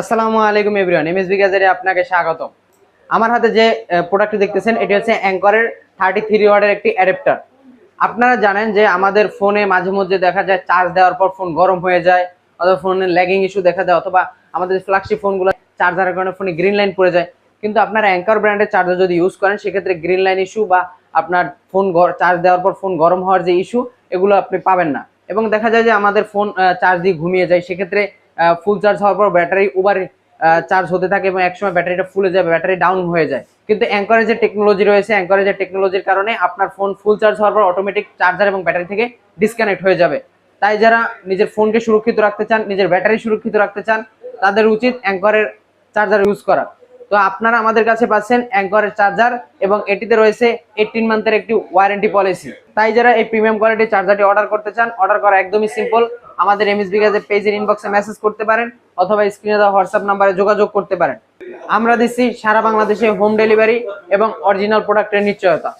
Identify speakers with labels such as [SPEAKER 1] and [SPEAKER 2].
[SPEAKER 1] আসসালামু আলাইকুম everyone, MSB গ্যাজেটে আপনাকে স্বাগত আমার হাতে যে প্রোডাক্টটি দেখতেছেন, এটি হচ্ছে অ্যাঙ্করের থার্টি থ্রি ওয়ার্ডের একটি অ্যাডাপ্টার আপনারা জানেন যে, আমাদের ফোনে মাঝে মধ্যে দেখা যায় চার্জ দেওয়ার পর ফোন গরম হয়ে যায়, অথবা ফোনের ল্যাগিং ইস্যু দেখা যায় অথবা আমাদের ফ্ল্যাগশিপ ফোনগুলো চার্জারের কারণে ফোনে গ্রিন লাইন পড়ে যায়। কিন্তু আপনারা অ্যাঙ্কর ব্র্যান্ডের চার্জার যদি ইউজ করেন, সেক্ষেত্রে গ্রিন লাইন ইস্যু বা আপনার ফোন চার্জ দেওয়ার পর ফোন গরম হওয়ার যে ইস্যু এগুলো আপনি পাবেন না। এবং দেখা যায় যে, আমাদের ফোন চার্জ দিয়ে ঘুমিয়ে যায়, সেক্ষেত্রে ফুল চার্জ হওয়ার পর ব্যাটারি ওভার চার্জ হতে থাকে এবং একসময় ব্যাটারিটা ফুলে যাবে ব্যাটারি ডাউন হয়ে যায়। কিন্তু অ্যাঙ্করের যে টেকনোলজি রয়েছে অ্যাঙ্করের যে টেকনোলজির কারণে আপনার ফোন ফুল চার্জ হওয়ার পর অটোমেটিক চার্জার এবং ব্যাটারি থেকে ডিসকানেক্ট হয়ে যাবে। তাই যারা নিজের ফোনকে সুরক্ষিত রাখতে চান, নিজের ব্যাটারি সুরক্ষিত রাখতে চান, তাদের উচিত অ্যাঙ্করের চার্জার ইউজ করা। তো আপনারা আমাদের কাছে পাচ্ছেন অ্যাঙ্করের চার্জার এবং এটিতে রয়েছে এইটিন মান্থের একটি ওয়ারেন্টি পলিসি তাই যারা এই প্রিমিয়াম কোয়ালিটির চার্জারটি অর্ডার করতে চান অর্ডার করা একদমই সিম্পল আমাদের এমএসবি গাজের পেজের ইনবক্সে মেসেজ করতে পারেন অথবা স্ক্রিনে দেওয়া হোয়াটসঅ্যাপ নাম্বারে যোগাযোগ করতে পারেন। আমরা দিচ্ছি সারা বাংলাদেশে হোম ডেলিভারি এবং অরিজিনাল প্রোডাক্টের নিশ্চয়তা।